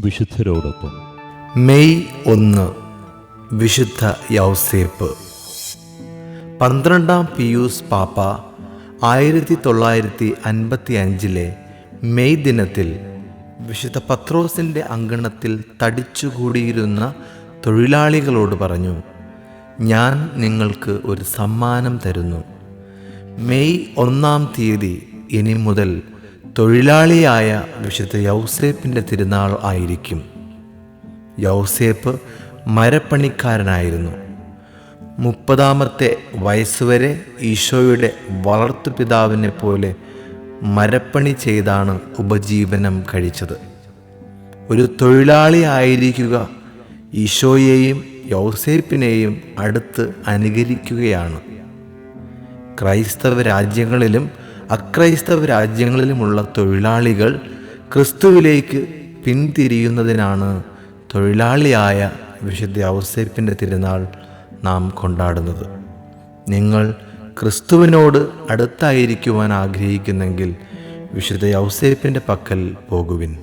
വിശുദ്ധരോടൊപ്പം. May ഒന്ന് വിശുദ്ധ യൗസേപ്പ്. പന്ത്രണ്ടാം പിയൂസ് പാപ്പ ആയിരത്തി തൊള്ളായിരത്തി അൻപത്തി അഞ്ചിലെ മെയ് ദിനത്തിൽ വിശുദ്ധ പത്രോസിന്റെ അങ്കണത്തിൽ തടിച്ചുകൂടിയിരുന്ന തൊഴിലാളികളോട് പറഞ്ഞു ഞാൻ നിങ്ങൾക്ക് ഒരു സമ്മാനം തരുന്നു. മെയ് ഒന്നാം തീയതി ഇനി മുതൽ തൊഴിലാളിയായ വിശുദ്ധ യൗസേപ്പിന്റെ തിരുനാൾ ആയിരിക്കും. യൗസേപ്പ് മരപ്പണിക്കാരനായിരുന്നു. മുപ്പതാമത്തെ വയസ്സുവരെ ഈശോയുടെ വളർത്തുപിതാവിനെ പോലെ മരപ്പണി ചെയ്താണ് ഉപജീവനം കഴിച്ചത്. ഒരു തൊഴിലാളി ആയിരിക്കുക ഈശോയെയും യൗസേപ്പിനെയും അടുത്ത് അനുകരിക്കുകയാണ്. ക്രൈസ്തവ രാജ്യങ്ങളിലും അക്രൈസ്തവ രാജ്യങ്ങളിലുമുള്ള തൊഴിലാളികൾ ക്രിസ്തുവിലേക്ക് പിന്തിരിയുന്നതിനാണ് തൊഴിലാളിയായ വിശുദ്ധ ഔസേപ്പിന്റെ തിരുനാൾ നാം കൊണ്ടാടുന്നത്. നിങ്ങൾ ക്രിസ്തുവിനോട് അടുത്തായിരിക്കുവാൻ ആഗ്രഹിക്കുന്നെങ്കിൽ വിശുദ്ധ ഔസേപ്പിന്റെ പക്കൽ പോകുവിൻ.